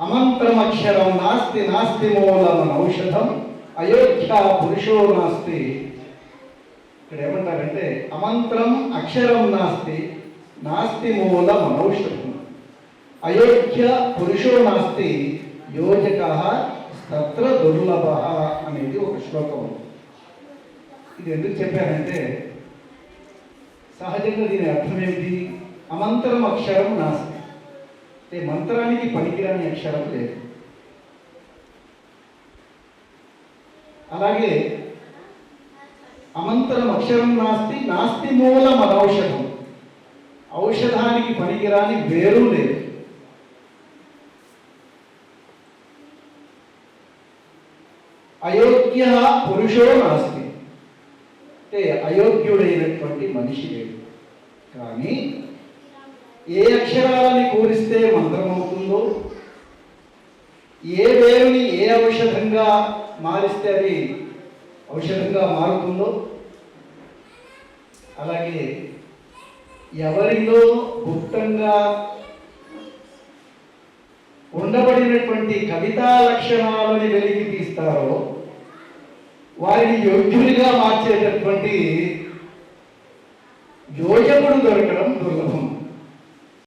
అమంత్రమక్షరం నాస్తి నాస్తి మూలమన ఔషధం. అయోధ్య పురుషో నాస్తి. ఇక్కడ ఏమంటారంటే అమంత్రం అక్షరం నాస్తి నాస్తి మూలం ఔషధం. అయోధ్య పురుషో నాస్తి యోజక తత్ర దుర్లభ అనేది ఒక శ్లోకం. ఇది ఎందుకు చెప్పానంటే సహజంగా దీని అర్థం ఏమిటి? అమంతరం అక్షరం నాస్తి. అంటే మంత్రానికి పనికిరాని అక్షరం లేదు. అలాగే అమంతరం అక్షరం నాస్తి నాస్తి మూలం అనౌషధం ఔషధానికి పనికిరాని వేరు లేదు. అయోగ్య పురుషో నాస్తి. అంటే అయోగ్యుడైనటువంటి మనిషి లేడు. కానీ ఏ అక్షరాలని కూరిస్తే మంత్రం అవుతుందో ఏ వేరుని ఏ ఔషధంగా మారిస్తే అది ఔషధంగా మారుతుందో అలాగే ఎవరిలో గుప్తంగా ఉండబడినటువంటి కవితా లక్షణాలని వెలికి తీస్తారో వారిని యోగ్యునిగా మార్చేటటువంటి యోజకుడు దొరకడు